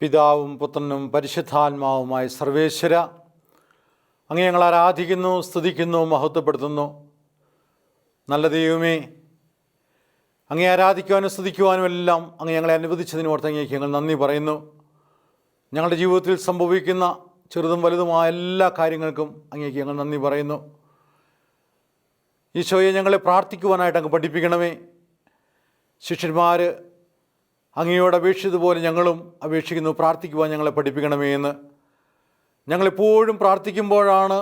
പിതാവും പുത്രനും പരിശുദ്ധാത്മാവുമായ സർവേശ്വര അങ്ങ് ഞങ്ങൾ ആരാധിക്കുന്നു സ്തുതിക്കുന്നു മഹത്വപ്പെടുത്തുന്നു. നല്ല ദൈവമേ അങ്ങേ ആരാധിക്കുവാനും സ്തുതിക്കുവാനും എല്ലാം അങ്ങ് ഞങ്ങളെ അനുവദിച്ചതിന് ഓർത്ത് അങ്ങേക്ക് ഞങ്ങൾ നന്ദി പറയുന്നു. ഞങ്ങളുടെ ജീവിതത്തിൽ സംഭവിക്കുന്ന ചെറുതും വലുതുമായ എല്ലാ കാര്യങ്ങൾക്കും അങ്ങേക്ക് ഞങ്ങൾ നന്ദി പറയുന്നു. ഈശോയെ ഞങ്ങളെ പ്രാർത്ഥിക്കുവാനായിട്ട് അങ്ങ് പഠിപ്പിക്കണമേ. ശിഷ്യന്മാർ അങ്ങയോട് അപേക്ഷിച്ചതുപോലെ ഞങ്ങളും അപേക്ഷിക്കുന്നു പ്രാർത്ഥിക്കുവാൻ ഞങ്ങളെ പഠിപ്പിക്കണമേ എന്ന്. ഞങ്ങളെപ്പോഴും പ്രാർത്ഥിക്കുമ്പോഴാണ്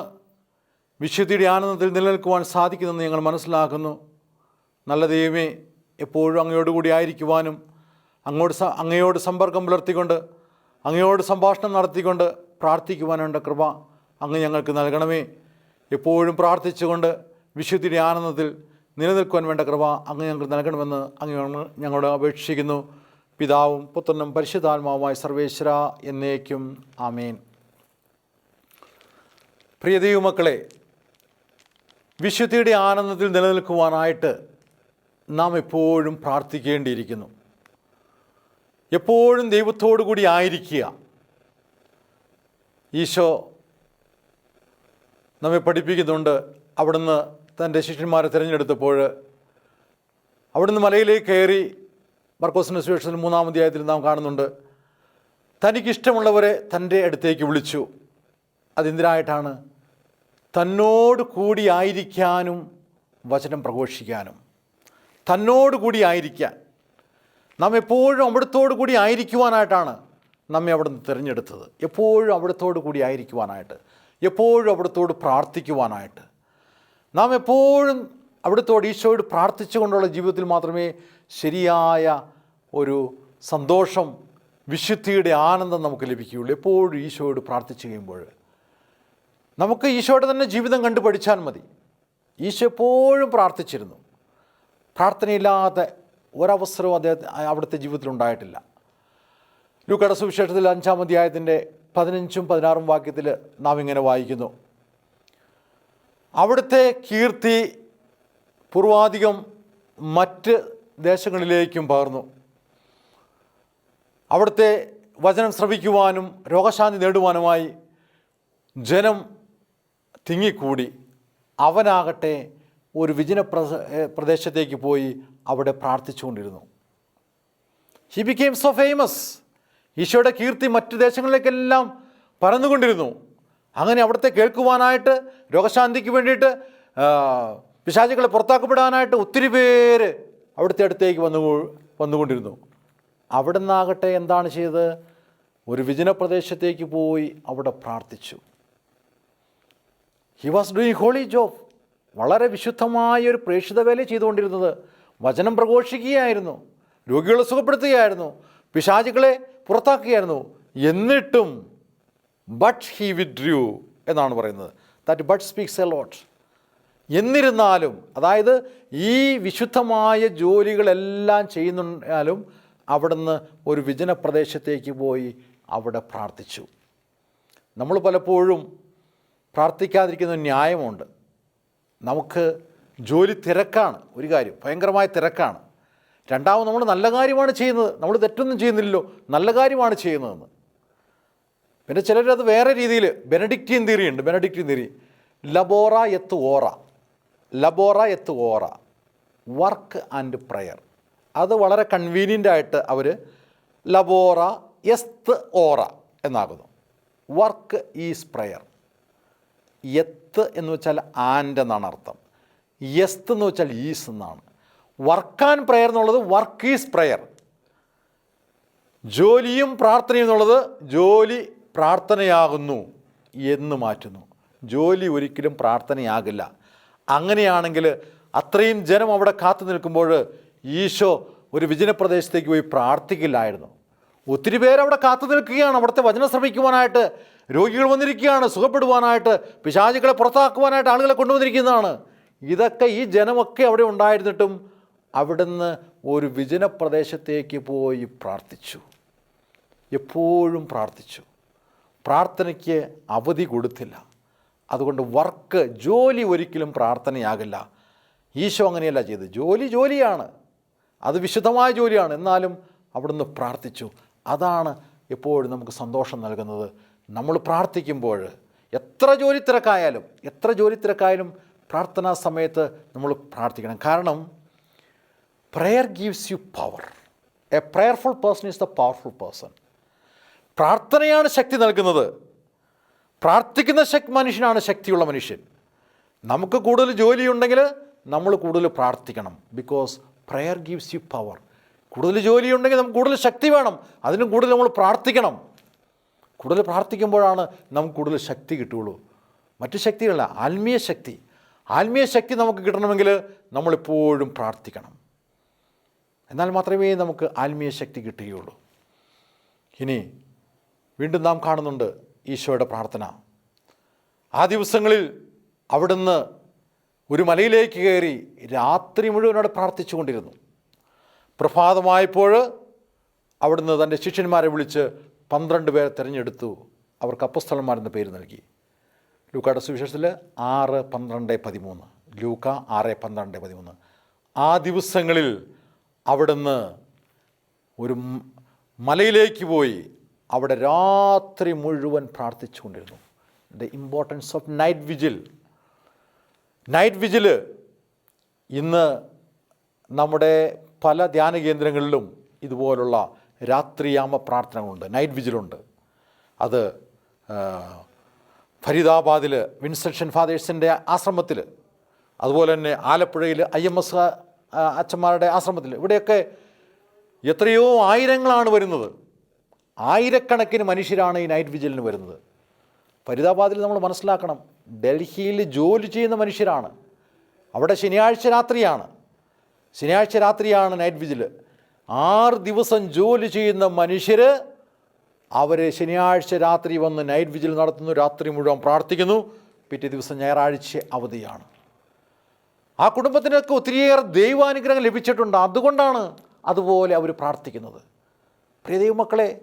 വിശുദ്ധിയുടെ ആനന്ദത്തിൽ നിലനിൽക്കുവാൻ സാധിക്കുന്നതെന്ന് ഞങ്ങൾ മനസ്സിലാക്കുന്നു. നല്ല ദൈവമേ എപ്പോഴും അങ്ങയോടുകൂടി ആയിരിക്കുവാനും അങ്ങോട്ട് അങ്ങയോട് സമ്പർക്കം പുലർത്തിക്കൊണ്ട് അങ്ങയോട് സംഭാഷണം നടത്തിക്കൊണ്ട് പ്രാർത്ഥിക്കുവാനുണ്ട കൃപ അങ്ങ് ഞങ്ങൾക്ക് നൽകണമേ. എപ്പോഴും പ്രാർത്ഥിച്ചുകൊണ്ട് വിശുദ്ധിയുടെ ആനന്ദത്തിൽ നിലനിൽക്കുവാൻ വേണ്ട കൃപ അങ്ങ് ഞങ്ങൾക്ക് നൽകണമെന്ന് അങ്ങ് ഞങ്ങളോട് അപേക്ഷിക്കുന്നു. പിതാവും പുത്രനും പരിശുദ്ധാത്മാവുമായ സർവേശ്വര എന്നേക്കും ആമേൻ. പ്രിയ ദൈവമക്കളെ വിശുദ്ധിയുടെ ആനന്ദത്തിൽ നിലനിൽക്കുവാനായിട്ട് നാം എപ്പോഴും പ്രാർത്ഥിക്കേണ്ടിയിരിക്കുന്നു. എപ്പോഴും ദൈവത്തോടു കൂടി ആയിരിക്കുക. ഈശോ നമ്മെ പഠിപ്പിക്കുന്നുണ്ട്. അവിടുന്ന് തന്റെ ശിഷ്യന്മാരെ തിരഞ്ഞെടുത്തപ്പോൾ അവിടുന്ന് മലയിലേക്ക് കയറി മർക്കോസിന്റെ സുവിശേഷത്തിൽ മൂന്നാം അധ്യായത്തിൽ നാം കാണുന്നുണ്ട്. തനിക്കിഷ്ടമുള്ളവരെ തന്റെ അടുത്തേക്ക് വിളിച്ചു. അതെന്തിനായിട്ടാണ്? തന്നോട് കൂടിയായിരിക്കാനും വചനം പ്രഘോഷിക്കാനും. തന്നോട് കൂടി ആയിരിക്കാൻ. നാം എപ്പോഴും അവിടുത്തോട് കൂടി ആയിരിക്കുവാനായിട്ടാണ് നമ്മെ അവിടെ നിന്ന് തിരഞ്ഞെടുത്തത്. എപ്പോഴും അവിടുത്തോട് കൂടി ആയിരിക്കുവാനായിട്ട്. എപ്പോഴും അവിടത്തോട് പ്രാർത്ഥിക്കുവാനായിട്ട്. നാം എപ്പോഴും അവിടുത്തോട് ഈശോയോട് പ്രാർത്ഥിച്ചുകൊണ്ടുള്ള ജീവിതത്തിൽ മാത്രമേ ശരിയായ ഒരു സന്തോഷം വിശുദ്ധിയുടെ ആനന്ദം നമുക്ക് ലഭിക്കുകയുള്ളൂ. എപ്പോഴും ഈശോയോട് പ്രാർത്ഥിച്ചു കഴിയുമ്പോൾ. നമുക്ക് ഈശോയുടെ തന്നെ ജീവിതം കണ്ടു പഠിച്ചാൽ മതി. ഈശോ എപ്പോഴും പ്രാർത്ഥിച്ചിരുന്നു. പ്രാർത്ഥനയില്ലാതെ ഒരവസരവും അദ്ദേഹത്തെ അവിടുത്തെ ജീവിതത്തിൽ ഉണ്ടായിട്ടില്ല. ലൂക്കട സുവിശേഷത്തിൽ അഞ്ചാം അധ്യായത്തിന്റെ പതിനഞ്ചും പതിനാറും വാക്യത്തിൽ നാം ഇങ്ങനെ വായിക്കുന്നു. അവിടുത്തെ കീർത്തി പൂർവാധികം മറ്റ് ദേശങ്ങളിലേക്കും പകർന്നു. അവിടുത്തെ വചനം ശ്രവിക്കുവാനും രോഗശാന്തി നേടുവാനുമായി ജനം തിങ്ങിക്കൂടി. അവനാകട്ടെ ഒരു വിജന പ്രദേശത്തേക്ക് പോയി അവിടെ പ്രാർത്ഥിച്ചുകൊണ്ടിരുന്നു. ഹി ബിക്കെയിം സോ ഫേമസ് ഈശോയുടെ കീർത്തി മറ്റു ദേശങ്ങളിലേക്കെല്ലാം പരന്നുകൊണ്ടിരുന്നു അങ്ങനെ അവിടുത്തെ കേൾക്കുവാനായിട്ട് രോഗശാന്തിക്ക് വേണ്ടിയിട്ട് പിശാചുകളെ പുറത്താക്കപ്പെടാനായിട്ട് ഒത്തിരി പേര് അവിടുത്തെ അടുത്തേക്ക് വന്നു വന്നുകൊണ്ടിരുന്നു. അവിടെ നിന്നാകട്ടെ എന്താണ് ചെയ്തത്? ഒരു വിജന പ്രദേശത്തേക്ക് പോയി അവിടെ പ്രാർത്ഥിച്ചു. He was doing holy job വളരെ വിശുദ്ധമായ ഒരു പ്രേക്ഷിത വേല ചെയ്തുകൊണ്ടിരുന്നത്. വചനം പ്രഘോഷിക്കുകയായിരുന്നു. രോഗികളെ സുഖപ്പെടുത്തുകയായിരുന്നു. പിശാചുകളെ പുറത്താക്കുകയായിരുന്നു. എന്നിട്ടും ബട്ട് ഹി വിഡ്രൂ എന്നാണ് പറയുന്നത്. That but speaks a lot എന്നിരുന്നാലും അതായത് ഈ വിശുദ്ധമായ ജോലികളെല്ലാം ചെയ്യുന്നാലും അവിടുന്ന് ഒരു വിജന പ്രദേശത്തേക്ക് പോയി അവിടെ പ്രാർത്ഥിച്ചു. നമ്മൾ പലപ്പോഴും പ്രാർത്ഥിക്കാതിരിക്കുന്ന ന്യായമുണ്ട്. നമുക്ക് ജോലി തിരക്കാണ് ഒരു കാര്യം ഭയങ്കരമായ തിരക്കാണ്. രണ്ടാമത് നമ്മൾ നല്ല കാര്യമാണ് ചെയ്യുന്നത്. നമ്മൾ തെറ്റൊന്നും ചെയ്യുന്നില്ലല്ലോ നല്ല കാര്യമാണ് ചെയ്യുന്നതെന്ന്. പിന്നെ ചിലരത് വേറെ രീതിയിൽ ബെനഡിക്റ്റിയൻ തിയറി ഉണ്ട് ബെനഡിക്റ്റിയൻ തിയറി. ലബോറ എത്ത് ഓറ. ലബോറ എത്ത് ഓറ വർക്ക് ആൻഡ് പ്രയർ അത് വളരെ കൺവീനിയന്റ് ആയിട്ട് അവർ ലബോറ എസ്ത് ഓറ എന്നാകുന്നു. വർക്ക് ഈസ് പ്രയർ എത്ത് എന്ന് വെച്ചാൽ ആൻഡ് എന്നാണ് അർത്ഥം. എസ്ത് എന്ന് വെച്ചാൽ ഈസ് എന്നാണ്. വർക്ക് ആൻഡ് പ്രയർ എന്നുള്ളത് വർക്ക് ഈസ് പ്രയർ ജോലിയും പ്രാർത്ഥനയും എന്നുള്ളത് ജോലി പ്രാർത്ഥനയാകുന്നു എന്ന് മാറ്റുന്നു. ജോലി ഒരിക്കലും പ്രാർത്ഥനയാകില്ല. അങ്ങനെയാണെങ്കിൽ അത്രയും ജനം അവിടെ കാത്തു നിൽക്കുമ്പോൾ ഈശോ ഒരു വിജനപ്രദേശത്തേക്ക് പോയി പ്രാർത്ഥിക്കില്ലായിരുന്നു. ഒത്തിരി പേരവിടെ കാത്തു നിൽക്കുകയാണ്. അവിടുത്തെ വചനം ശ്രമിക്കുവാനായിട്ട് രോഗികൾ വന്നിരിക്കുകയാണ്. സുഖപ്പെടുവാനായിട്ട് പിശാചുക്കളെ പുറത്താക്കുവാനായിട്ട് ആളുകളെ കൊണ്ടുവന്നിരിക്കുന്നതാണ്. ഇതൊക്കെ ഈ ജനമൊക്കെ അവിടെ ഉണ്ടായിരുന്നിട്ടും അവിടുന്ന് ഒരു വിജനപ്രദേശത്തേക്ക് പോയി പ്രാർത്ഥിച്ചു. എപ്പോഴും പ്രാർത്ഥിച്ചു. പ്രാർത്ഥനയ്ക്ക് അവധി കൊടുത്തില്ല. അതുകൊണ്ട് വർക്ക് ജോലി ഒരിക്കലും പ്രാർത്ഥനയാകില്ല. ഈശോ അങ്ങനെയല്ല ചെയ്തത്. ജോലി ജോലിയാണ്. അത് വിശുദ്ധമായ ജോലിയാണ്. എന്നാലും അവിടുന്ന് പ്രാർത്ഥിച്ചു. അതാണ് എപ്പോഴും നമുക്ക് സന്തോഷം നൽകുന്നത്. നമ്മൾ പ്രാർത്ഥിക്കുമ്പോൾ എത്ര ജോലി തിരക്കായാലും എത്ര ജോലി തിരക്കായാലും പ്രാർത്ഥനാ സമയത്ത് നമ്മൾ പ്രാർത്ഥിക്കണം. കാരണം prayer gives you power a prayerful person is the powerful person പ്രാർത്ഥനയാണ് ശക്തി നൽകുന്നത്. പ്രാർത്ഥിക്കുന്ന ശക്തി മനുഷ്യനാണ് ശക്തിയുള്ള മനുഷ്യൻ. നമുക്ക് കൂടുതൽ ജോലിയുണ്ടെങ്കിൽ നമ്മൾ കൂടുതൽ പ്രാർത്ഥിക്കണം. Because prayer gives you power കൂടുതൽ ജോലിയുണ്ടെങ്കിൽ നമുക്ക് കൂടുതൽ ശക്തി വേണം. അതിനും കൂടുതൽ നമ്മൾ പ്രാർത്ഥിക്കണം. കൂടുതൽ പ്രാർത്ഥിക്കുമ്പോഴാണ് നമുക്ക് കൂടുതൽ ശക്തി കിട്ടുകയുള്ളൂ. മറ്റു ശക്തികളല്ല ആത്മീയ ശക്തി. ആത്മീയ ശക്തി നമുക്ക് കിട്ടണമെങ്കിൽ നമ്മളെപ്പോഴും പ്രാർത്ഥിക്കണം. എന്നാൽ മാത്രമേ നമുക്ക് ആത്മീയ ശക്തി കിട്ടുകയുള്ളൂ. ഇനി വീണ്ടും നാം കാണുന്നുണ്ട് ഈശോയുടെ പ്രാർത്ഥന. ആ ദിവസങ്ങളിൽ അവിടുന്ന് ഒരു മലയിലേക്ക് കയറി രാത്രി മുഴുവൻ അവിടെ പ്രാർത്ഥിച്ചുകൊണ്ടിരുന്നു. പ്രഭാതമായപ്പോൾ അവിടുന്ന് തന്റെ ശിഷ്യന്മാരെ വിളിച്ച് പന്ത്രണ്ട് പേരെ തിരഞ്ഞെടുത്തു. അവർക്ക് അപ്പസ്ഥലന്മാരെന്ന പേര് നൽകി. ലൂക്കയുടെ സുവിശേഷത്തിൽ ആറ് പന്ത്രണ്ട് പതിമൂന്ന്. ലൂക്ക ആറ് പന്ത്രണ്ട് പതിമൂന്ന്. ആ ദിവസങ്ങളിൽ അവിടുന്ന് ഒരു മലയിലേക്ക് പോയി അവിടെ രാത്രി മുഴുവൻ പ്രാർത്ഥിച്ചുകൊണ്ടിരുന്നു. The importance of night vigil night vigil ഇന്ന് നമ്മുടെ പല ധ്യാന കേന്ദ്രങ്ങളിലും ഇതുപോലുള്ള രാത്രിയാമ പ്രാർത്ഥനകളുണ്ട്. നൈറ്റ് വിജിലുണ്ട് അത് ഫരീദാബാദിൽ വിൻസെൻഷൻ ഫാദേഴ്സിന്റെ ആശ്രമത്തിൽ അതുപോലെ തന്നെ ആലപ്പുഴയിൽ ഐ എം എസ് അച്ഛന്മാരുടെ ആശ്രമത്തിൽ ഇവിടെയൊക്കെ എത്രയോ ആയിരങ്ങളാണ് വരുന്നത്. ആയിരക്കണക്കിന് മനുഷ്യരാണ് ഈ നൈറ്റ് വിജിലിന് വരുന്നത്. ഫരീദാബാദിൽ നമ്മൾ മനസ്സിലാക്കണം ഡൽഹിയിൽ ജോലി ചെയ്യുന്ന മനുഷ്യരാണ്. അവിടെ ശനിയാഴ്ച രാത്രിയാണ്. ശനിയാഴ്ച രാത്രിയാണ് നൈറ്റ് വിജിൽ. ആറ് ദിവസം ജോലി ചെയ്യുന്ന മനുഷ്യർ അവർ ശനിയാഴ്ച രാത്രി വന്ന് നൈറ്റ് വിജിൽ നടത്തുന്നു രാത്രി മുഴുവൻ പ്രാർത്ഥിക്കുന്നു. പിറ്റേ ദിവസം ഞായറാഴ്ച അവധിയാണ്. ആ കുടുംബത്തിനൊക്കെ ഒത്തിരിയേറെ ദൈവാനുഗ്രഹം ലഭിച്ചിട്ടുണ്ട്. അതുകൊണ്ടാണ് അതുപോലെ അവർ പ്രാർത്ഥിക്കുന്നത്. പ്രിയ ദൈവമക്കളെ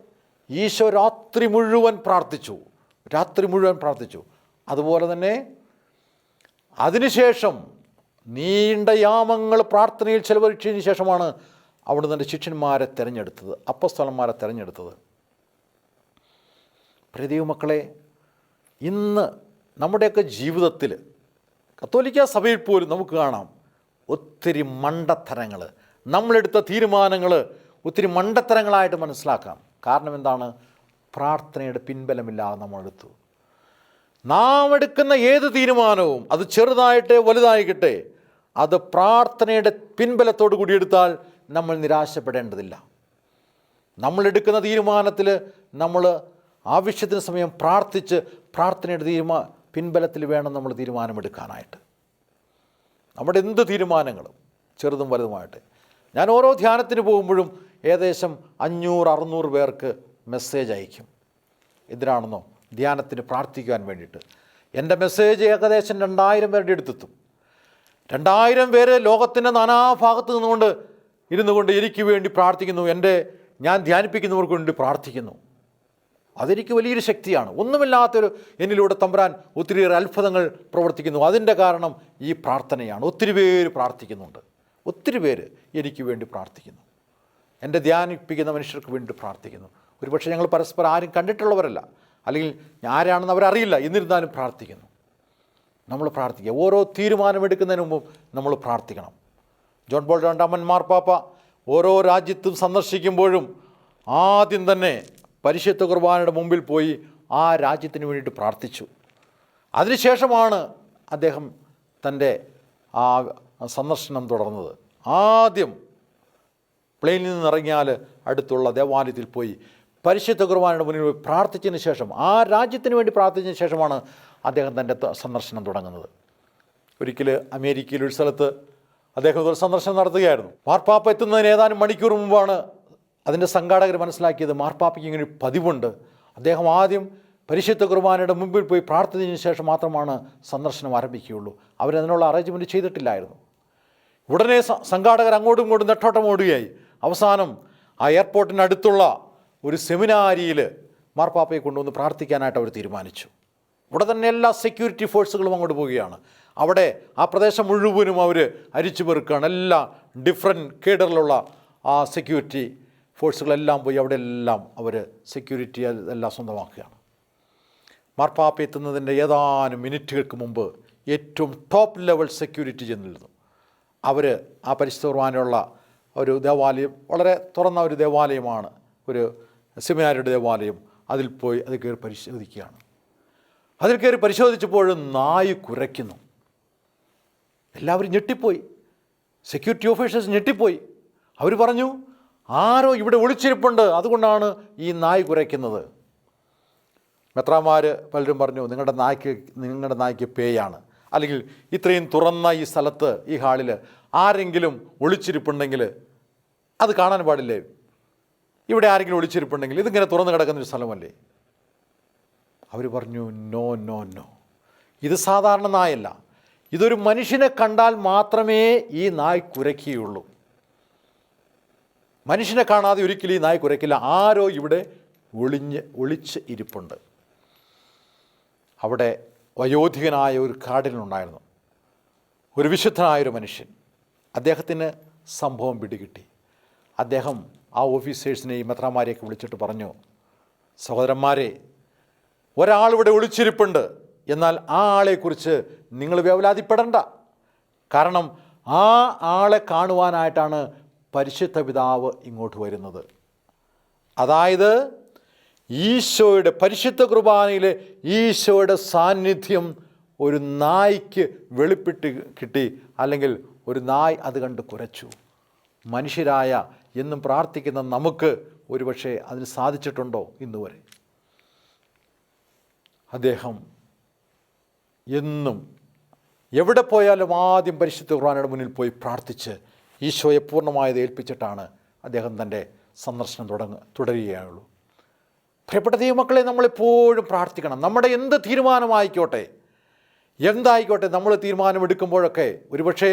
ഈശോ രാത്രി മുഴുവൻ പ്രാർത്ഥിച്ചു. രാത്രി മുഴുവൻ പ്രാർത്ഥിച്ചു. അതുപോലെ തന്നെ അതിനുശേഷം നീണ്ട യാമങ്ങൾ പ്രാർത്ഥനയിൽ ചെലവഴിച്ചതിന് ശേഷമാണ് അവിടെ നിന്ന് ശിഷ്യന്മാരെ തിരഞ്ഞെടുത്തത് അപ്പസ്ഥലന്മാരെ തിരഞ്ഞെടുത്തത്. പ്രിയ മക്കളെ ഇന്ന് നമ്മുടെയൊക്കെ ജീവിതത്തിൽ കത്തോലിക്ക സഭയിൽ പോലും നമുക്ക് കാണാം ഒത്തിരി മണ്ടത്തരങ്ങൾ. നമ്മളെടുത്ത തീരുമാനങ്ങൾ ഒത്തിരി മണ്ടത്തരങ്ങളായിട്ട് മനസ്സിലാക്കാം. കാരണം എന്താണ്? പ്രാർത്ഥനയുടെ പിൻബലമില്ലാതെ നമ്മൾ എടുത്തു. നാം എടുക്കുന്ന ഏത് തീരുമാനവും അത് ചെറുതായിട്ടെ വലുതായിക്കട്ടെ അത് പ്രാർത്ഥനയുടെ പിൻബലത്തോടു കൂടി എടുത്താൽ നമ്മൾ നിരാശപ്പെടേണ്ടതില്ല. നമ്മൾ എടുക്കുന്ന തീരുമാനത്തിൽ നമ്മൾ ആവശ്യത്തിന് സമയം പ്രാർത്ഥിച്ച് പ്രാർത്ഥനയുടെ തീരുമാ പിൻബലത്തിൽ വേണം നമ്മൾ തീരുമാനമെടുക്കാനായിട്ട്. നമ്മുടെ എന്ത് തീരുമാനങ്ങളും ചെറുതും വലുതുമായിട്ട് ഞാൻ ഓരോ ധ്യാനത്തിന് പോകുമ്പോഴും ഏകദേശം അഞ്ഞൂറ് അറുന്നൂറ് പേർക്ക് മെസ്സേജ് അയക്കും. എന്തിനാണെന്നോ ധ്യാനത്തിന് പ്രാർത്ഥിക്കുവാൻ വേണ്ടിയിട്ട്. എന്റെ മെസ്സേജ് ഏകദേശം രണ്ടായിരം പേരുടെ അടുത്തെത്തും. രണ്ടായിരം പേര് ലോകത്തിന്റെ നാനാഭാഗത്ത് നിന്നുകൊണ്ട് ഇരുന്നു കൊണ്ട് എനിക്ക് വേണ്ടി പ്രാർത്ഥിക്കുന്നു. എന്റെ ഞാൻ ധ്യാനിപ്പിക്കുന്നവർക്ക് വേണ്ടി പ്രാർത്ഥിക്കുന്നു. അതെനിക്ക് വലിയൊരു ശക്തിയാണ്. ഒന്നുമില്ലാത്തൊരു എന്നിലൂടെ തമ്പുരാൻ ഒത്തിരിയേറെ അത്ഭുതങ്ങൾ പ്രവർത്തിക്കുന്നു. അതിന്റെ കാരണം ഈ പ്രാർത്ഥനയാണ്. ഒത്തിരി പേര് പ്രാർത്ഥിക്കുന്നുണ്ട്. ഒത്തിരി പേര് എനിക്ക് വേണ്ടി പ്രാർത്ഥിക്കുന്നു. എന്റെ ധ്യാനിപ്പിക്കുന്ന മനുഷ്യർക്ക് വേണ്ടി പ്രാർത്ഥിക്കുന്നു. ഒരുപക്ഷെ ഞങ്ങൾ പരസ്പരം ആരും കണ്ടിട്ടുള്ളവരല്ല. അല്ലെങ്കിൽ ആരാണെന്ന് അവരറിയില്ല. എന്നിരുന്നാലും പ്രാർത്ഥിക്കുന്നു. നമ്മൾ പ്രാർത്ഥിക്കുക. ഓരോ തീരുമാനമെടുക്കുന്നതിന് മുമ്പും നമ്മൾ പ്രാർത്ഥിക്കണം. ജോൺ ബോൾ രണ്ടാമൻ മാർപ്പാപ്പ ഓരോ രാജ്യത്തും സന്ദർശിക്കുമ്പോഴും ആദ്യം തന്നെ പരിശുദ്ധ കുർബാനയുടെ മുമ്പിൽ പോയി ആ രാജ്യത്തിന് വേണ്ടിയിട്ട് പ്രാർത്ഥിച്ചു. അതിനുശേഷമാണ് അദ്ദേഹം തന്റെ ആ സന്ദർശനം തുടർന്നത്. ആദ്യം പ്ലെയിനിൽ നിന്ന് ഇറങ്ങിയാൽ അടുത്തുള്ള ദേവാലയത്തിൽ പോയി പരിശുദ്ധ കുർബാനയുടെ മുന്നിൽ പോയി പ്രാർത്ഥിച്ചതിന് ശേഷം ആ രാജ്യത്തിന് വേണ്ടി പ്രാർത്ഥിച്ചതിന് ശേഷമാണ് അദ്ദേഹം തന്റെ സന്ദർശനം തുടങ്ങുന്നത്. ഒരിക്കൽ അമേരിക്കയിൽ ഒരു സ്ഥലത്ത് അദ്ദേഹം ഒരു സന്ദർശനം നടത്തുകയായിരുന്നു. മാർപ്പാപ്പ എത്തുന്നതിന് ഏതാനും മണിക്കൂർ മുമ്പാണ് അതിന്റെ സംഘാടകർ മനസ്സിലാക്കിയത് മാർപ്പാപ്പയ്ക്ക് ഇങ്ങനെ പതിവുണ്ട്. അദ്ദേഹം ആദ്യം പരിശുദ്ധ കുർബാനയുടെ മുമ്പിൽ പോയി പ്രാർത്ഥിച്ചതിന് ശേഷം മാത്രമാണ് സന്ദർശനം ആരംഭിക്കുകയുള്ളൂ. അവരതിനുള്ള അറേഞ്ച്മെന്റ് ചെയ്തിട്ടില്ലായിരുന്നു. ഉടനെ സംഘാടകർ അങ്ങോട്ടും ഇങ്ങോട്ടും നെട്ടോട്ടം ഓടുകയായി. അവസാനം ആ എയർപോർട്ടിനടുത്തുള്ള ഒരു സെമിനാരിയിൽ മാർപ്പാപ്പയെ കൊണ്ടുവന്ന് പ്രാർത്ഥിക്കാനായിട്ട് അവർ തീരുമാനിച്ചു. ഇവിടെ തന്നെ എല്ലാ സെക്യൂരിറ്റി ഫോഴ്സുകളും അങ്ങോട്ട് പോവുകയാണ്. അവിടെ ആ പ്രദേശം മുഴുവനും അവർ അരിച്ചു പെറുക്കുകയാണ്. എല്ലാ ഡിഫറെന്റ് കേഡറിലുള്ള ആ സെക്യൂരിറ്റി ഫോഴ്സുകളെല്ലാം പോയി അവിടെ എല്ലാം അവർ സെക്യൂരിറ്റി എല്ലാം സ്വന്തമാക്കുകയാണ്. മാർപ്പാപ്പ എത്തുന്നതിന്റെ ഏതാനും മിനിറ്റുകൾക്ക് മുമ്പ് ഏറ്റവും ടോപ്പ് ലെവൽ സെക്യൂരിറ്റി ചെന്നിരുന്നു അവർ ആ പരിശുദ്ധ കുർബാനയുള്ള ഒരു ദേവാലയം വളരെ തുറന്ന ഒരു ദേവാലയമാണ്. ഒരു സെമിനാരിയുടെ ദേവാലയം. അതിൽ പോയി അത് കയറി പരിശോധിക്കുകയാണ്. അതിൽ കയറി പരിശോധിച്ചപ്പോഴും നായ് കുരയ്ക്കുന്നു. എല്ലാവരും ഞെട്ടിപ്പോയി. സെക്യൂരിറ്റി ഓഫീസേഴ്സ് ഞെട്ടിപ്പോയി. അവർ പറഞ്ഞു ആരോ ഇവിടെ ഒളിച്ചിരിപ്പുണ്ട്. അതുകൊണ്ടാണ് ഈ നായ് കുരയ്ക്കുന്നത്. മെത്രാമാർ പലരും പറഞ്ഞു നിങ്ങളുടെ നായ്ക്ക് നിങ്ങളുടെ നായ്ക്ക് പേയാണ്. അല്ലെങ്കിൽ ഇത്രയും തുറന്ന ഈ സ്ഥലത്ത് ഈ ഹാളിൽ ആരെങ്കിലും ഒളിച്ചിരിപ്പുണ്ടെങ്കിൽ അത് കാണാൻ പാടില്ലേ? ഇവിടെ ആരെങ്കിലും ഒളിച്ചിരിപ്പുണ്ടെങ്കിൽ ഇതിങ്ങനെ തുറന്നു കിടക്കുന്ന ഒരു സ്ഥലമല്ലേ? അവർ പറഞ്ഞു നോ നോ നോ. ഇത് സാധാരണ നായല്ല. ഇതൊരു മനുഷ്യനെ കണ്ടാൽ മാത്രമേ ഈ നായ് കുരയ്ക്കുകയുള്ളൂ. മനുഷ്യനെ കാണാതെ ഒരിക്കലും ഈ നായ് കുരയ്ക്കില്ല. ആരോ ഇവിടെ ഒളിഞ്ഞ് ഒളിച്ച് ഇരിപ്പുണ്ട്. അവിടെ വയോധികനായ ഒരു കാടിലുണ്ടായിരുന്നു. ഒരു വിശുദ്ധനായൊരു മനുഷ്യൻ. അദ്ദേഹത്തിന് സംഭവം പിടികിട്ടി. അദ്ദേഹം ആ ഓഫീസേഴ്സിനെയും മെത്രാമാരെയൊക്കെ വിളിച്ചിട്ട് പറഞ്ഞു സഹോദരന്മാരെ ഒരാളിവിടെ ഒളിച്ചിരിപ്പുണ്ട്. എന്നാൽ ആ ആളെക്കുറിച്ച് നിങ്ങൾ വേവലാതിപ്പെടണ്ട കാരണം ആ ആളെ കാണുവാനായിട്ടാണ് പരിശുദ്ധ പിതാവ് ഇങ്ങോട്ട് വരുന്നത്. അതായത് ഈശോയുടെ പരിശുദ്ധ കുർബാനയിലെ ഈശോയുടെ സാന്നിധ്യം ഒരു നായിക്ക് വെളിപ്പെട്ട് കിട്ടി അല്ലെങ്കിൽ ഒരു നായ് അത് കണ്ട് കുരച്ചു. മനുഷ്യരായ എന്നും പ്രാർത്ഥിക്കുന്ന നമുക്ക് ഒരുപക്ഷെ അതിന് സാധിച്ചിട്ടുണ്ടോ ഇന്ന് വരെ അദ്ദേഹം എന്നും എവിടെ പോയാലും ആദ്യം പരിശുദ്ധ ഖുർആാനയുടെ മുന്നിൽ പോയി പ്രാർത്ഥിച്ച് ഈശോയെ പൂർണമായത് ഏൽപ്പിച്ചിട്ടാണ് അദ്ദേഹം തന്റെ സന്ദർശനം തുടങ്ങ തുടരുകയുള്ളൂ. പ്രിയപ്പെട്ട ദൈവമക്കളെ നമ്മളെപ്പോഴും പ്രാർത്ഥിക്കണം. നമ്മുടെ എന്ത് തീരുമാനമായിക്കോട്ടെ എന്തായിക്കോട്ടെ നമ്മൾ തീരുമാനമെടുക്കുമ്പോഴൊക്കെ ഒരുപക്ഷെ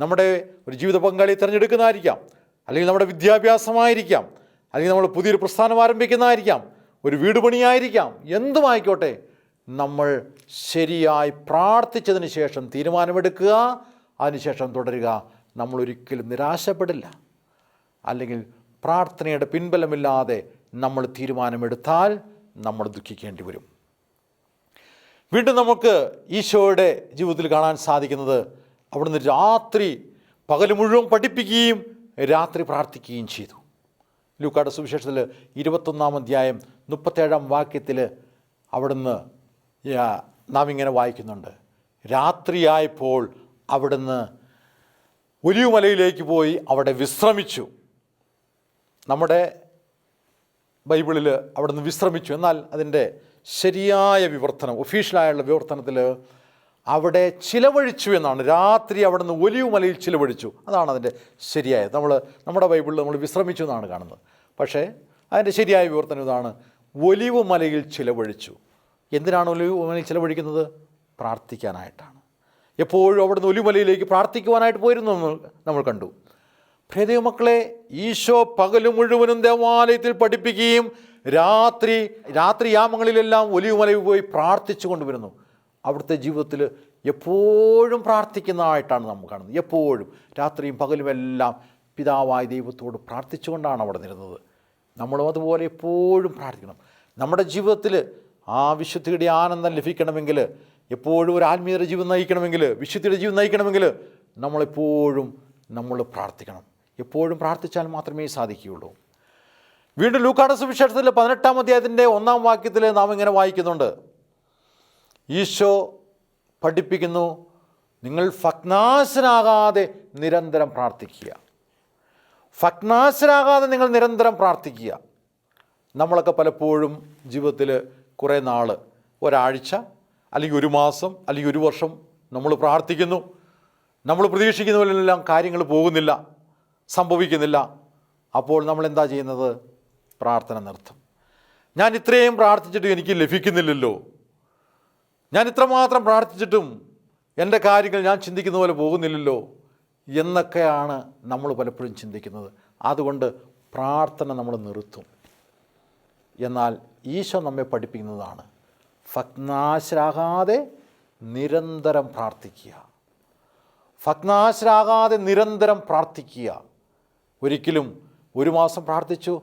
നമ്മുടെ ഒരു ജീവിത പങ്കാളിയെ തിരഞ്ഞെടുക്കുന്നതായിരിക്കാം. അല്ലെങ്കിൽ നമ്മുടെ വിദ്യാഭ്യാസമായിരിക്കാം. അല്ലെങ്കിൽ നമ്മൾ പുതിയൊരു പ്രസ്ഥാനം ആരംഭിക്കുന്നതായിരിക്കാം. ഒരു വീട് പണിയായിരിക്കാം. എന്തുമായിക്കോട്ടെ നമ്മൾ ശരിയായി പ്രാർത്ഥിച്ചതിന് ശേഷം തീരുമാനമെടുക്കുക അതിനുശേഷം തുടരുക. നമ്മൾ ഒരിക്കലും നിരാശപ്പെടില്ല. അല്ലെങ്കിൽ പ്രാർത്ഥനയുടെ പിൻബലമില്ലാതെ നമ്മൾ തീരുമാനമെടുത്താൽ നമ്മൾ ദുഃഖിക്കേണ്ടി വരും. വീണ്ടും നമുക്ക് ഈശോയുടെ ജീവിതത്തിൽ കാണാൻ സാധിക്കുന്നത് അവിടുന്ന് രാത്രി പകൽ മുഴുവൻ പഠിപ്പിക്കുകയും രാത്രി പ്രാർത്ഥിക്കുകയും ചെയ്തു. ലൂക്കാട് സുവിശേഷത്തിൽ ഇരുപത്തൊന്നാം അധ്യായം മുപ്പത്തേഴാം വാക്യത്തിൽ അവിടുന്ന് നാം ഇങ്ങനെ വായിക്കുന്നുണ്ട്. രാത്രിയായപ്പോൾ അവിടുന്ന് ഒലിവുമലയിലേക്ക് പോയി അവിടെ വിശ്രമിച്ചു. നമ്മുടെ ബൈബിളിൽ അവിടുന്ന് വിശ്രമിച്ചു. എന്നാൽ അതിന്റെ ശരിയായ വിവർത്തനം ഒഫീഷ്യലായുള്ള വിവർത്തനത്തിൽ അവിടെ ചിലവഴിച്ചു എന്നാണ്. രാത്രി അവിടെ നിന്ന് ഒലിവ് മലയിൽ ചിലവഴിച്ചു. അതാണ് അതിന്റെ ശരിയായത് നമ്മൾ നമ്മുടെ ബൈബിളിൽ നമ്മൾ വിശ്രമിച്ചു എന്നാണ് കാണുന്നത്. പക്ഷേ അതിന്റെ ശരിയായ വിവർത്തനം ഇതാണ്. ഒലിവ് മലയിൽ ചിലവഴിച്ചു. എന്തിനാണ് ഒലിവ് മലയിൽ ചിലവഴിക്കുന്നത്? പ്രാർത്ഥിക്കാനായിട്ടാണ്. എപ്പോഴും അവിടുന്ന് ഒലിമലയിലേക്ക് പ്രാർത്ഥിക്കുവാനായിട്ട് പോയിരുന്നു നമ്മൾ കണ്ടു. പ്രിയ മക്കളെ ഈശോ പകൽ മുഴുവനും ദേവാലയത്തിൽ പഠിപ്പിക്കുകയും രാത്രി രാത്രി യാമങ്ങളിലെല്ലാം ഒലിവുമലയിൽ പോയി പ്രാർത്ഥിച്ചു കൊണ്ടുവരുന്നു അവിടുത്തെ ജീവിതത്തിൽ എപ്പോഴും പ്രാർത്ഥിക്കുന്നതായിട്ടാണ് നമ്മൾ കാണുന്നത്. എപ്പോഴും. രാത്രിയും പകലുമെല്ലാം പിതാവായ ദൈവത്തോട് പ്രാർത്ഥിച്ചുകൊണ്ടാണ് അവിടെ നിരുന്നത്. നമ്മളും അതുപോലെ എപ്പോഴും പ്രാർത്ഥിക്കണം. നമ്മുടെ ജീവിതത്തിൽ ആ വിശുദ്ധിയുടെ ആനന്ദം ലഭിക്കണമെങ്കിൽ എപ്പോഴും ഒരു ആത്മീയത ജീവിതം നയിക്കണമെങ്കിൽ വിശുദ്ധിയുടെ ജീവിതം നയിക്കണമെങ്കിൽ നമ്മളെപ്പോഴും നമ്മൾ പ്രാർത്ഥിക്കണം. എപ്പോഴും പ്രാർത്ഥിച്ചാൽ മാത്രമേ സാധിക്കുകയുള്ളൂ. വീണ്ടും ലൂക്കാട സുവിശേഷത്തിൽ പതിനെട്ടാം അധ്യായത്തിന്റെ ഒന്നാം വാക്യത്തിൽ നാം ഇങ്ങനെ വായിക്കുന്നുണ്ട്. ഈശോ പഠിപ്പിക്കുന്നു നിങ്ങൾ ഭഗ്നാശനാകാതെ നിരന്തരം പ്രാർത്ഥിക്കുക. ഭഗ്നാശനാകാതെ നിങ്ങൾ നിരന്തരം പ്രാർത്ഥിക്കുക. നമ്മളൊക്കെ പലപ്പോഴും ജീവിതത്തിൽ കുറേ നാൾ ഒരാഴ്ച അല്ലെങ്കിൽ ഒരു മാസം അല്ലെങ്കിൽ ഒരു വർഷം നമ്മൾ പ്രാർത്ഥിക്കുന്നു. നമ്മൾ പ്രതീക്ഷിക്കുന്ന പോലെല്ലാം കാര്യങ്ങൾ പോകുന്നില്ല സംഭവിക്കുന്നില്ല. അപ്പോൾ നമ്മൾ എന്താ ചെയ്യുന്നത്? പ്രാർത്ഥന നിർത്തും. ഞാൻ ഇത്രയും പ്രാർത്ഥിച്ചിട്ട് എനിക്ക് ലഭിക്കുന്നില്ലല്ലോ. ഞാൻ ഇത്രമാത്രം പ്രാർത്ഥിച്ചിട്ടും എന്റെ കാര്യങ്ങൾ ഞാൻ ചിന്തിക്കുന്ന പോലെ പോകുന്നില്ലല്ലോ എന്നൊക്കെയാണ് നമ്മൾ പലപ്പോഴും ചിന്തിക്കുന്നത്. അതുകൊണ്ട് പ്രാർത്ഥന നമ്മൾ നിർത്തും. എന്നാൽ ഈശോ നമ്മെ പഠിപ്പിക്കുന്നതാണ്. ഭഗ്നാശരാകാതെ നിരന്തരം പ്രാർത്ഥിക്കുക. ഭഗ്നാശരാകാതെ നിരന്തരം പ്രാർത്ഥിക്കുക. ഒരിക്കലും ഒരു മാസം പ്രാർത്ഥിച്ചു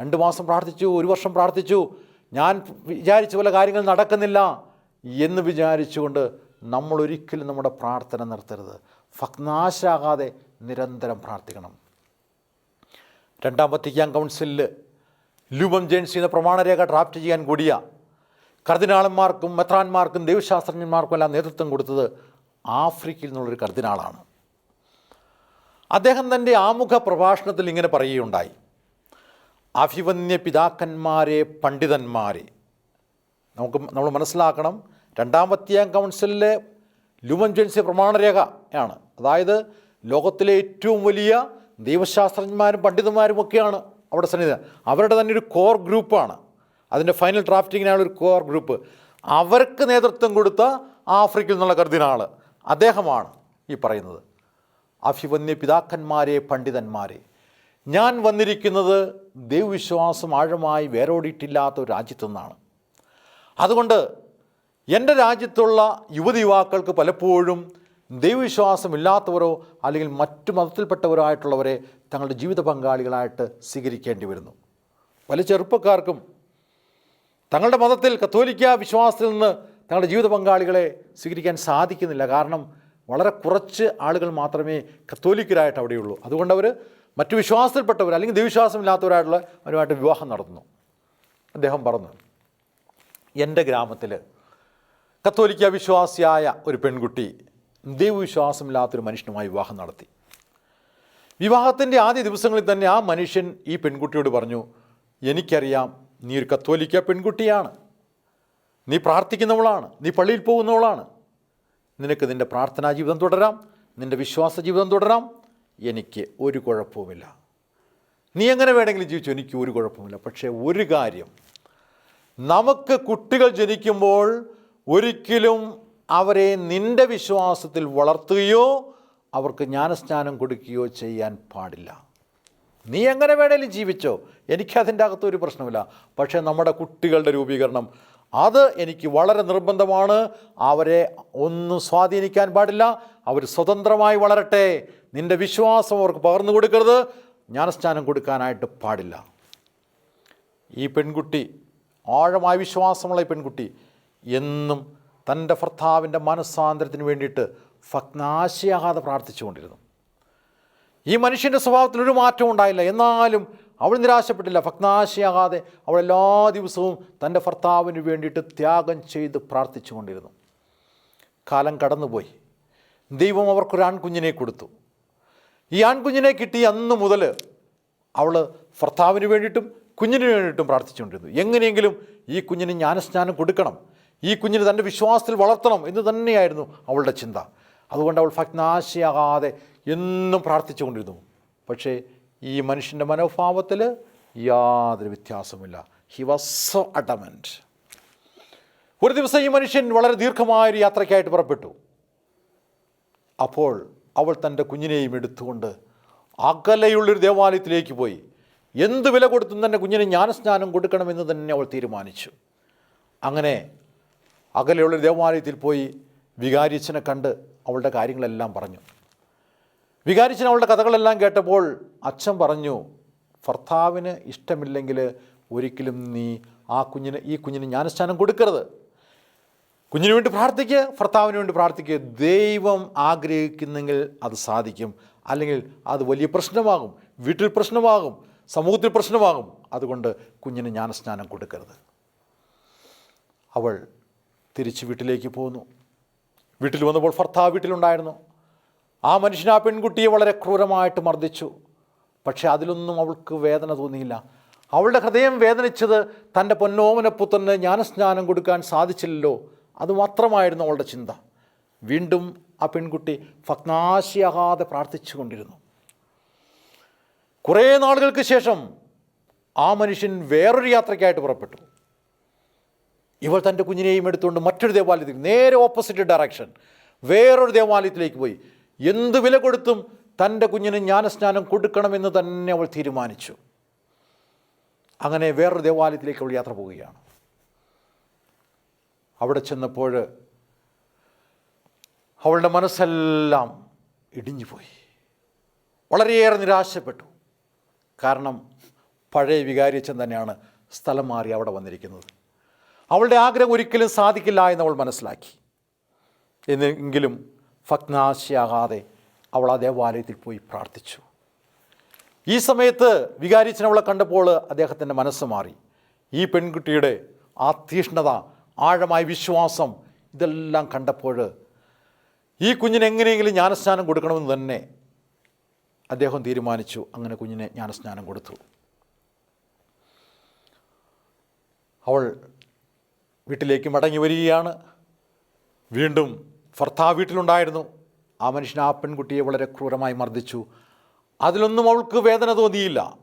രണ്ട് മാസം പ്രാർത്ഥിച്ചു ഒരു വർഷം പ്രാർത്ഥിച്ചു. ഞാൻ വിചാരിച്ച പോലെ കാര്യങ്ങൾ നടക്കുന്നില്ല. എന്ന് വിചാരിച്ചുകൊണ്ട് നമ്മൾ ഒരിക്കലും നമ്മുടെ പ്രാർത്ഥന നിർത്തരുത്. ഭഗ്നാശാകാതെ നിരന്തരം പ്രാർത്ഥിക്കണം. രണ്ടാം വത്തിക്കാൻ കൗൺസിലിൽ ലൂബം ജെയിൻസ് എന്ന പ്രമാണരേഖ ഡ്രാഫ്റ്റ് ചെയ്യാൻ കൂടിയ കർദിനാളന്മാർക്കും മെത്രാന്മാർക്കും ദൈവശാസ്ത്രജ്ഞന്മാർക്കും എല്ലാം നേതൃത്വം കൊടുത്തത് ആഫ്രിക്കയിൽ നിന്നുള്ളൊരു കർദിനാളാണ്. അദ്ദേഹം തന്റെ ആമുഖ പ്രഭാഷണത്തിൽ ഇങ്ങനെ പറയുകയുണ്ടായി. അഭിവന്യ പിതാക്കന്മാരെ പണ്ഡിതന്മാരെ. നമുക്ക് നമ്മൾ മനസ്സിലാക്കണം രണ്ടാം വത്തിയാൻ കൗൺസിലിലെ ലുമൻജൻസി പ്രമാണരേഖ ആണ്. അതായത് ലോകത്തിലെ ഏറ്റവും വലിയ ദൈവശാസ്ത്രജ്ഞന്മാരും പണ്ഡിതന്മാരും ഒക്കെയാണ് അവിടെ സന്നിധി അവരുടെ തന്നെ ഒരു കോർ ഗ്രൂപ്പാണ് അതിന്റെ ഫൈനൽ ഡ്രാഫ്റ്റിങ്ങിനാണ് ഒരു കോർ ഗ്രൂപ്പ്. അവർക്ക് നേതൃത്വം കൊടുത്ത ആഫ്രിക്കയിൽ നിന്നുള്ള കർദിനാൾ അദ്ദേഹമാണ് ഈ പറയുന്നത്. അഭിവന്യ പിതാക്കന്മാരെ പണ്ഡിതന്മാരെ ഞാൻ വന്നിരിക്കുന്നത് ദൈവവിശ്വാസം ആഴമായി വേരോടിയിട്ടില്ലാത്ത ഒരു രാജ്യത്തു നിന്നാണ്. അതുകൊണ്ട് എന്റെ രാജ്യത്തുള്ള യുവതി യുവാക്കൾക്ക് പലപ്പോഴും ദൈവവിശ്വാസമില്ലാത്തവരോ അല്ലെങ്കിൽ മറ്റു മതത്തിൽപ്പെട്ടവരോ ആയിട്ടുള്ളവരെ തങ്ങളുടെ ജീവിത പങ്കാളികളായിട്ട് സ്വീകരിക്കേണ്ടി വരുന്നു. പല ചെറുപ്പക്കാർക്കും തങ്ങളുടെ മതത്തിൽ കത്തോലിക്ക വിശ്വാസത്തിൽ നിന്ന് തങ്ങളുടെ ജീവിത പങ്കാളികളെ സ്വീകരിക്കാൻ സാധിക്കുന്നില്ല. കാരണം വളരെ കുറച്ച് ആളുകൾ മാത്രമേ കത്തോലിക്കരായിട്ട് അവിടെയുള്ളൂ. അതുകൊണ്ട് അവർ മറ്റു വിശ്വാസത്തിൽപ്പെട്ടവർ അല്ലെങ്കിൽ ദൈവവിശ്വാസമില്ലാത്തവരായിട്ടുള്ള അവരുമായിട്ട് വിവാഹം നടത്തുന്നു. അദ്ദേഹം പറഞ്ഞു എന്റെ ഗ്രാമത്തിൽ കത്തോലിക്ക വിശ്വാസിയായ ഒരു പെൺകുട്ടി ദൈവവിശ്വാസമില്ലാത്തൊരു മനുഷ്യനുമായി വിവാഹം നടത്തി. വിവാഹത്തിന്റെ ആദ്യ ദിവസങ്ങളിൽ തന്നെ ആ മനുഷ്യൻ ഈ പെൺകുട്ടിയോട് പറഞ്ഞു എനിക്കറിയാം നീ ഒരു കത്തോലിക്ക പെൺകുട്ടിയാണ്. നീ പ്രാർത്ഥിക്കുന്നവളാണ്. നീ പള്ളിയിൽ പോകുന്നവളാണ്. നിനക്ക് നിന്റെ പ്രാർത്ഥനാ ജീവിതം തുടരാം. നിന്റെ വിശ്വാസ ജീവിതം തുടരാം. എനിക്ക് ഒരു കുഴപ്പവുമില്ല. നീ എങ്ങനെ വേണമെങ്കിലും ജീവിച്ചു. എനിക്ക് ഒരു കുഴപ്പമില്ല പക്ഷേ ഒരു കാര്യം. നമുക്ക് കുട്ടികൾ ജനിക്കുമ്പോൾ ഒരിക്കലും അവരെ നിന്റെ വിശ്വാസത്തിൽ വളർത്തുകയോ അവർക്ക് ജ്ഞാനസ്നാനം കൊടുക്കുകയോ ചെയ്യാൻ പാടില്ല. നീ എങ്ങനെ വേണേലും ജീവിച്ചോ. എനിക്കതിന്റെ അകത്ത് ഒരു പ്രശ്നമില്ല. പക്ഷേ നമ്മുടെ കുട്ടികളുടെ രൂപീകരണം അത് എനിക്ക് വളരെ നിർബന്ധമാണ്. അവരെ ഒന്നും സ്വാധീനിക്കാൻ പാടില്ല. അവർ സ്വതന്ത്രമായി വളരട്ടെ. നിന്റെ വിശ്വാസം അവർക്ക് പകർന്നു കൊടുക്കരുത്. ജ്ഞാനസ്നാനം കൊടുക്കാനായിട്ട് പാടില്ല. ഈ പെൺകുട്ടി ആഴമായ വിശ്വാസമുള്ള ഈ പെൺകുട്ടി എന്നും തന്റെ ഭർത്താവിന്റെ മനസ്സാന്തരത്തിന് വേണ്ടിയിട്ട് ഭഗ്നാശയാകാതെ പ്രാർത്ഥിച്ചുകൊണ്ടിരുന്നു. ഈ മനുഷ്യന്റെ സ്വഭാവത്തിൽ ഒരു മാറ്റവും ഉണ്ടായില്ല. എന്നാലും അവൾ നിരാശപ്പെട്ടില്ല. ഭഗ്നാശയാകാതെ അവൾ എല്ലാ ദിവസവും തന്റെ ഭർത്താവിന് വേണ്ടിയിട്ട് ത്യാഗം ചെയ്ത് പ്രാർത്ഥിച്ചുകൊണ്ടിരുന്നു. കാലം കടന്നുപോയി. ദൈവം അവർക്കൊരു ആൺകുഞ്ഞിനെ കൊടുത്തു. ഈ ആൺകുഞ്ഞിനെ കിട്ടി അന്ന് മുതൽ അവൾ ഭർത്താവിന് വേണ്ടിയിട്ടും കുഞ്ഞിന് വേണ്ടിയിട്ടും പ്രാർത്ഥിച്ചുകൊണ്ടിരുന്നു. എങ്ങനെയെങ്കിലും ഈ കുഞ്ഞിന് ജ്ഞാനസ്നാനം കൊടുക്കണം. ഈ കുഞ്ഞിന് തന്റെ വിശ്വാസത്തിൽ വളർത്തണം എന്ന് തന്നെയായിരുന്നു അവളുടെ ചിന്ത. അതുകൊണ്ട് അവൾ ഭഗ്നാശയാകാതെ എന്നും പ്രാർത്ഥിച്ചുകൊണ്ടിരുന്നു. പക്ഷേ ഈ മനുഷ്യന്റെ മനോഭാവത്തിൽ യാതൊരു വ്യത്യാസമില്ല ഹി വാസ് സോ അഡമന്റ് ഒരു ദിവസം ഈ മനുഷ്യൻ വളരെ ദീർഘമായൊരു യാത്രയ്ക്കായിട്ട് പുറപ്പെട്ടു. അപ്പോൾ അവൾ തന്റെ കുഞ്ഞിനെയും എടുത്തുകൊണ്ട് അകലെയുള്ളൊരു ദേവാലയത്തിലേക്ക് പോയി. എന്ത് വില കൊടുത്തും തന്റെ കുഞ്ഞിന് ജ്ഞാനസ്നാനം കൊടുക്കണമെന്ന് തന്നെ അവൾ തീരുമാനിച്ചു. അങ്ങനെ അകലെയുള്ളൊരു ദേവാലയത്തിൽ പോയി വികാരിച്ചനെ കണ്ട് അവളുടെ കാര്യങ്ങളെല്ലാം പറഞ്ഞു. വികാരിച്ചൻ അവളുടെ കഥകളെല്ലാം കേട്ടപ്പോൾ അച്ഛൻ പറഞ്ഞു ഭർത്താവിന് ഇഷ്ടമില്ലെങ്കിൽ ഒരിക്കലും നീ ആ കുഞ്ഞിന് ഈ കുഞ്ഞിന് ജ്ഞാനസ്ഥാനം കൊടുക്കരുത്. കുഞ്ഞിന് വേണ്ടി പ്രാർത്ഥിക്കുക ഭർത്താവിന് വേണ്ടി പ്രാർത്ഥിക്കുക ദൈവം ആഗ്രഹിക്കുന്നെങ്കിൽ അത് സാധിക്കും. അല്ലെങ്കിൽ അത് വലിയ പ്രശ്നമാകും. വീട്ടിൽ പ്രശ്നമാകും. സമൂഹത്തിൽ പ്രശ്നമാകും. അതുകൊണ്ട് കുഞ്ഞിന് ജ്ഞാനസ്നാനം കൊടുക്കരുത്. അവൾ തിരിച്ച് വീട്ടിലേക്ക് പോന്നു. വീട്ടിൽ വന്നപ്പോൾ ഭർത്താവ് വീട്ടിലുണ്ടായിരുന്നു. ആ മനുഷ്യൻ ആ പെൺകുട്ടിയെ വളരെ ക്രൂരമായിട്ട് മർദ്ദിച്ചു. പക്ഷേ അതിലൊന്നും അവൾക്ക് വേദന തോന്നിയില്ല. അവളുടെ ഹൃദയം വേദനിച്ചത് തന്റെ പൊന്നോമന പുത്രന് ജ്ഞാനസ്നാനം കൊടുക്കാൻ സാധിച്ചില്ലല്ലോ. അതുമാത്രമായിരുന്നു അവളുടെ ചിന്ത. വീണ്ടും ആ പെൺകുട്ടി ഭഗ്നാശിയാകാതെ പ്രാർത്ഥിച്ചു കൊണ്ടിരുന്നു. കുറേ നാളുകൾക്ക് ശേഷം ആ മനുഷ്യൻ വേറൊരു യാത്രയ്ക്കായിട്ട് പുറപ്പെട്ടു. ഇവൾ തന്റെ കുഞ്ഞിനെയും എടുത്തുകൊണ്ട് മറ്റൊരു ദേവാലയത്തിലേക്ക് നേരെ ഓപ്പോസിറ്റ് ഡയറക്ഷൻ വേറൊരു ദേവാലയത്തിലേക്ക് പോയി. എന്ത് വില കൊടുത്തും തന്റെ കുഞ്ഞിന് ജ്ഞാനസ്നാനം കൊടുക്കണമെന്ന് തന്നെ അവൾ തീരുമാനിച്ചു. അങ്ങനെ വേറൊരു ദേവാലയത്തിലേക്ക് അവൾ യാത്ര പോവുകയാണ്. അവിടെ ചെന്നപ്പോൾ അവളുടെ മനസ്സെല്ലാം ഇടിഞ്ഞുപോയി. വളരെയേറെ നിരാശപ്പെട്ടു. കാരണം പഴയ വികാരിയച്ഛൻ തന്നെയാണ് സ്ഥലം മാറി അവിടെ വന്നിരിക്കുന്നത്. അവളുടെ ആഗ്രഹം ഒരിക്കലും സാധിക്കില്ല എന്ന് അവൾ മനസ്സിലാക്കി. എന്നെങ്കിലും ഭഗ്നാശയാകാതെ അവൾ ആ ദേവാലയത്തിൽ പോയി പ്രാർത്ഥിച്ചു. ഈ സമയത്ത് വികാരിച്ചനവളെ കണ്ടപ്പോൾ അദ്ദേഹത്തിന്റെ മനസ്സ് മാറി. ഈ പെൺകുട്ടിയുടെ ആ തീഷ്ണത ആഴമായ വിശ്വാസം ഇതെല്ലാം കണ്ടപ്പോൾ ഈ കുഞ്ഞിന് എങ്ങനെയെങ്കിലും ജ്ഞാനസ്നാനം കൊടുക്കണമെന്ന് തന്നെ അദ്ദേഹം തീരുമാനിച്ചു. അങ്ങനെ കുഞ്ഞിനെ ജ്ഞാനസ്നാനം കൊടുത്തു. അവൾ വീട്ടിലേക്ക് മടങ്ങി വരികയാണ്. വീണ്ടും ഭർത്താവ് വീട്ടിലുണ്ടായിരുന്നു. ആ മനുഷ്യൻ ആ പെൺകുട്ടിയെ വളരെ ക്രൂരമായി മർദ്ദിച്ചു. അതിലൊന്നും അവൾക്ക് വേദന തോന്നിയില്ല.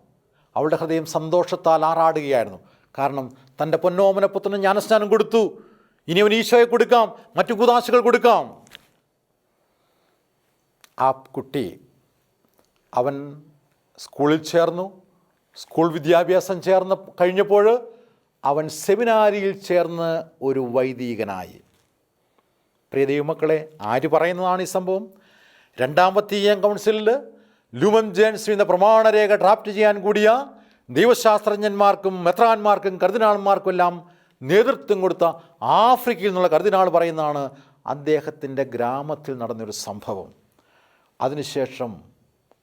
അവളുടെ ഹൃദയം സന്തോഷത്താൽ ആറാടുകയായിരുന്നു. കാരണം തന്റെ പൊന്നോമന പുത്രന് ജ്ഞാനസ്നാനം കൊടുത്തു. ഇനി അവൻ ഈശോയെ കൊടുക്കാം. മറ്റു കുതാശകൾ കൊടുക്കാം. ആ കുട്ടി അവൻ സ്കൂളിൽ ചേർന്നു. സ്കൂൾ വിദ്യാഭ്യാസം ചേർന്ന് കഴിഞ്ഞപ്പോൾ അവൻ സെമിനാരിയിൽ ചേർന്ന് ഒരു വൈദികനായി. പ്രിയ ദൈവമക്കളെ ആര് പറയുന്നതാണ് ഈ സംഭവം? രണ്ടാം വത്തീയൻ കൗൺസിലിൽ ലുമൻ ജേൻസ് എന്ന പ്രമാണരേഖ ഡ്രാഫ്റ്റ് ചെയ്യാൻ കൂടിയ ദൈവശാസ്ത്രജ്ഞന്മാർക്കും മെത്രാന്മാർക്കും കർദിനാൾമാർക്കും എല്ലാം നേതൃത്വം കൊടുത്ത ആഫ്രിക്കയിൽ നിന്നുള്ള കർദിനാൾ പറയുന്നതാണ് അദ്ദേഹത്തിന്റെ ഗ്രാമത്തിൽ നടന്നൊരു സംഭവം. അതിനുശേഷം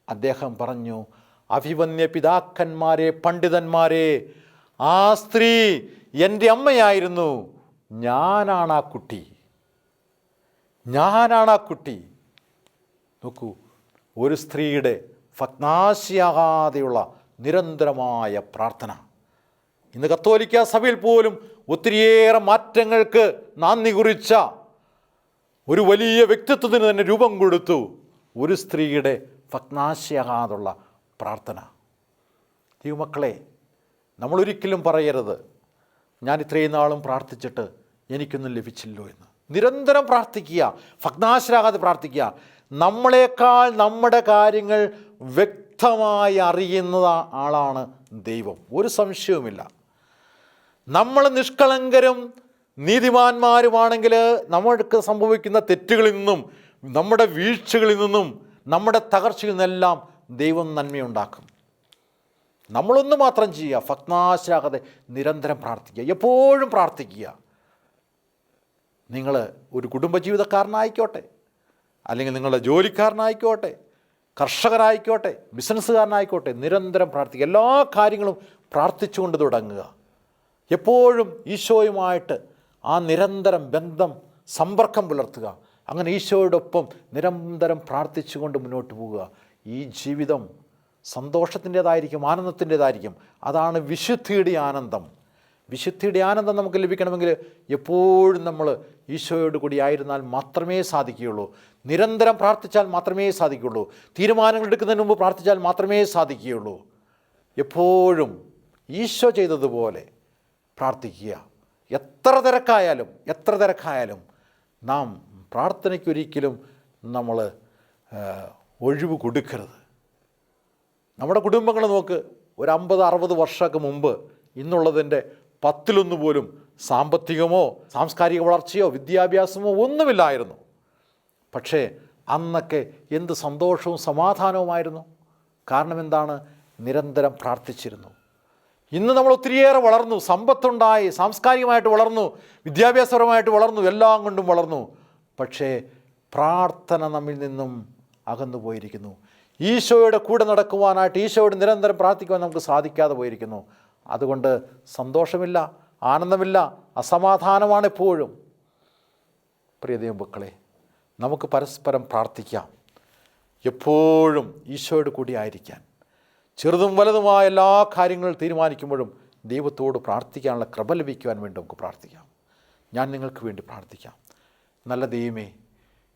അദ്ദേഹം പറഞ്ഞു അഭിവന്യ പിതാക്കന്മാരെ പണ്ഡിതന്മാരെ ആ സ്ത്രീ എന്റെ അമ്മയായിരുന്നു. ഞാനാണ് ആ കുട്ടി. ഞാനാണ് ആ കുട്ടി. നോക്കൂ ഒരു സ്ത്രീയുടെ ഭഗ്നാശിയാകാതെയുള്ള നിരന്തരമായ പ്രാർത്ഥന. ഇന്ന് കത്തോലിക്ക സഭയിൽ പോലും ഒത്തിരിയേറെ മാറ്റങ്ങൾക്ക് നാന്ദി കുറിച്ച ഒരു വലിയ വ്യക്തിത്വത്തിന് തന്നെ രൂപം കൊടുത്തു ഒരു സ്ത്രീയുടെ ഭഗ്നാശയാകാതുള്ള പ്രാർത്ഥന. ദൈവമക്കളെ നമ്മളൊരിക്കലും പറയരുത്. ഞാൻ ഇത്രയും നാളും പ്രാർത്ഥിച്ചിട്ട് എനിക്കൊന്നും ലഭിച്ചില്ലോ എന്ന്. നിരന്തരം പ്രാർത്ഥിക്കുക. ഭഗ്നാശരാകാതെ പ്രാർത്ഥിക്കുക. നമ്മളെക്കാൾ നമ്മുടെ കാര്യങ്ങൾ വ്യക്തമായി അറിയുന്ന ആളാണ് ദൈവം. ഒരു സംശയവുമില്ല. നമ്മൾ നിഷ്കളങ്കരും നീതിമാന്മാരുമാണെങ്കിൽ നമ്മൾക്ക് സംഭവിക്കുന്ന തെറ്റുകളിൽ നിന്നും നമ്മുടെ വീഴ്ചകളിൽ നിന്നും നമ്മുടെ തകർച്ചയിൽ നിന്നെല്ലാം ദൈവം നന്മയുണ്ടാക്കും. നമ്മളൊന്ന് മാത്രം ചെയ്യുക. ഭഗ്നാശരാകാതെ നിരന്തരം പ്രാർത്ഥിക്കുക. എപ്പോഴും പ്രാർത്ഥിക്കുക. നിങ്ങൾ ഒരു കുടുംബജീവിതക്കാരനായിക്കോട്ടെ. അല്ലെങ്കിൽ നിങ്ങളുടെ ജോലിക്കാരനായിക്കോട്ടെ. കർഷകരായിക്കോട്ടെ. ബിസിനസ്സുകാരനായിക്കോട്ടെ. നിരന്തരം പ്രാർത്ഥിക്കുക. എല്ലാ കാര്യങ്ങളും പ്രാർത്ഥിച്ചുകൊണ്ട് തുടങ്ങുക. എപ്പോഴും ഈശോയുമായിട്ട് ആ നിരന്തരം ബന്ധം സമ്പർക്കം പുലർത്തുക. അങ്ങനെ ഈശോയോടൊപ്പം നിരന്തരം പ്രാർത്ഥിച്ചുകൊണ്ട് മുന്നോട്ട് പോവുക ഈ ജീവിതം സന്തോഷത്തിന്റേതായിരിക്കും ആനന്ദത്തിന്റേതായിരിക്കും. അതാണ് വിശുദ്ധിയുടെ ആനന്ദം. വിശുദ്ധിയുടെ ആനന്ദം നമുക്ക് ലഭിക്കണമെങ്കിൽ എപ്പോഴും നമ്മൾ ഈശോയോട് കൂടി ആയിരുന്നാൽ മാത്രമേ സാധിക്കുകയുള്ളൂ. നിരന്തരം പ്രാർത്ഥിച്ചാൽ മാത്രമേ സാധിക്കുകയുള്ളൂ. തീരുമാനങ്ങൾ എടുക്കുന്നതിന് മുമ്പ് പ്രാർത്ഥിച്ചാൽ മാത്രമേ സാധിക്കുകയുള്ളൂ. എപ്പോഴും ഈശോ ചെയ്തതുപോലെ പ്രാർത്ഥിക്കുക. എത്ര തിരക്കായാലും എത്ര തിരക്കായാലും നാം പ്രാർത്ഥനയ്ക്കൊരിക്കലും നമ്മൾ ഒഴിവ് കൊടുക്കരുത്. നമ്മുടെ കുടുംബങ്ങൾ നോക്ക് ഒരു അമ്പത് അറുപത് വർഷമൊക്കെ മുമ്പ് ഇന്നുള്ളതിന്റെ പത്തിലൊന്ന് പോലും സാമ്പത്തികമോ സാംസ്കാരിക വളർച്ചയോ വിദ്യാഭ്യാസമോ ഒന്നുമില്ലായിരുന്നു. പക്ഷേ അന്നൊക്കെ എന്ത് സന്തോഷവും സമാധാനവുമായിരുന്നു. കാരണം എന്താണ്? നിരന്തരം പ്രാർത്ഥിച്ചിരുന്നു. ഇന്ന് നമ്മൾ ഒത്തിരിയേറെ വളർന്നു. സമ്പത്തുണ്ടായി സാംസ്കാരികമായിട്ട് വളർന്നു വിദ്യാഭ്യാസപരമായിട്ട് വളർന്നു എല്ലാം കൊണ്ടും വളർന്നു. പക്ഷേ പ്രാർത്ഥന നമ്മിൽ നിന്നും അകന്നു പോയിരിക്കുന്നു ഈശോയുടെ കൂടെ നടക്കുവാനായിട്ട് ഈശോയോട് നിരന്തരം പ്രാർത്ഥിക്കുവാൻ നമുക്ക് സാധിക്കാതെ പോയിരിക്കുന്നു. അതുകൊണ്ട് സന്തോഷമില്ല ആനന്ദമില്ല അസമാധാനമാണ് എപ്പോഴും. പ്രിയ മക്കളെ നമുക്ക് പരസ്പരം പ്രാർത്ഥിക്കാം. എപ്പോഴും ഈശോയുടെ കൂടി ആയിരിക്കാൻ. ചെറുതും വലുതുമായ എല്ലാ കാര്യങ്ങളും തീരുമാനിക്കുമ്പോഴും ദൈവത്തോട് പ്രാർത്ഥിക്കാനുള്ള കൃപ ലഭിക്കുവാൻ വേണ്ടി നമുക്ക് പ്രാർത്ഥിക്കാം. ഞാൻ നിങ്ങൾക്ക് വേണ്ടി പ്രാർത്ഥിക്കാം. നല്ല ദൈവമേ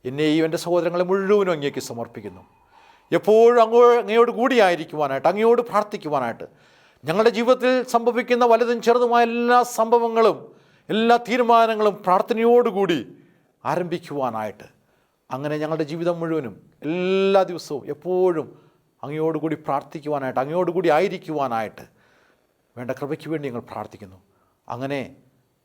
എന്നെയും എന്റെ സഹോദരങ്ങളെ മുഴുവനും അങ്ങേക്ക് സമർപ്പിക്കുന്നു. എപ്പോഴും അങ്ങോ അങ്ങയോട് കൂടിയായിരിക്കുവാനായിട്ട് അങ്ങയോട് പ്രാർത്ഥിക്കുവാനായിട്ട്. ഞങ്ങളുടെ ജീവിതത്തിൽ സംഭവിക്കുന്ന വലുതും ചെറുതുമായ എല്ലാ സംഭവങ്ങളും എല്ലാ തീരുമാനങ്ങളും പ്രാർത്ഥനയോടുകൂടി ആരംഭിക്കുവാനായിട്ട്. അങ്ങനെ ഞങ്ങളുടെ ജീവിതം മുഴുവനും എല്ലാ ദിവസവും എപ്പോഴും അങ്ങയോടുകൂടി പ്രാർത്ഥിക്കുവാനായിട്ട് അങ്ങയോടുകൂടി ആയിരിക്കുവാനായിട്ട് വേണ്ട കൃപയ്ക്ക് വേണ്ടി ഞങ്ങൾ പ്രാർത്ഥിക്കുന്നു. അങ്ങനെ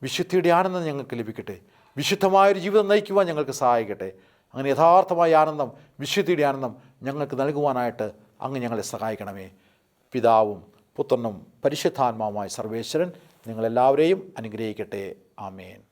വിശുദ്ധിയുടെ ആനന്ദം ഞങ്ങൾക്ക് ലഭിക്കട്ടെ. വിശുദ്ധമായൊരു ജീവിതം നയിക്കുവാൻ ഞങ്ങൾക്ക് സഹായിക്കട്ടെ. അങ്ങനെ യഥാർത്ഥമായ ആനന്ദം വിശുദ്ധിയുടെ ആനന്ദം ഞങ്ങൾക്ക് നൽകുവാനായിട്ട് അങ്ങ് ഞങ്ങളെ സഹായിക്കണമേ. പിതാവും പുത്രനും പരിശുദ്ധാത്മാവുമായ സർവേശ്വരൻ നിങ്ങളെല്ലാവരെയും അനുഗ്രഹിക്കട്ടെ. ആമേൻ.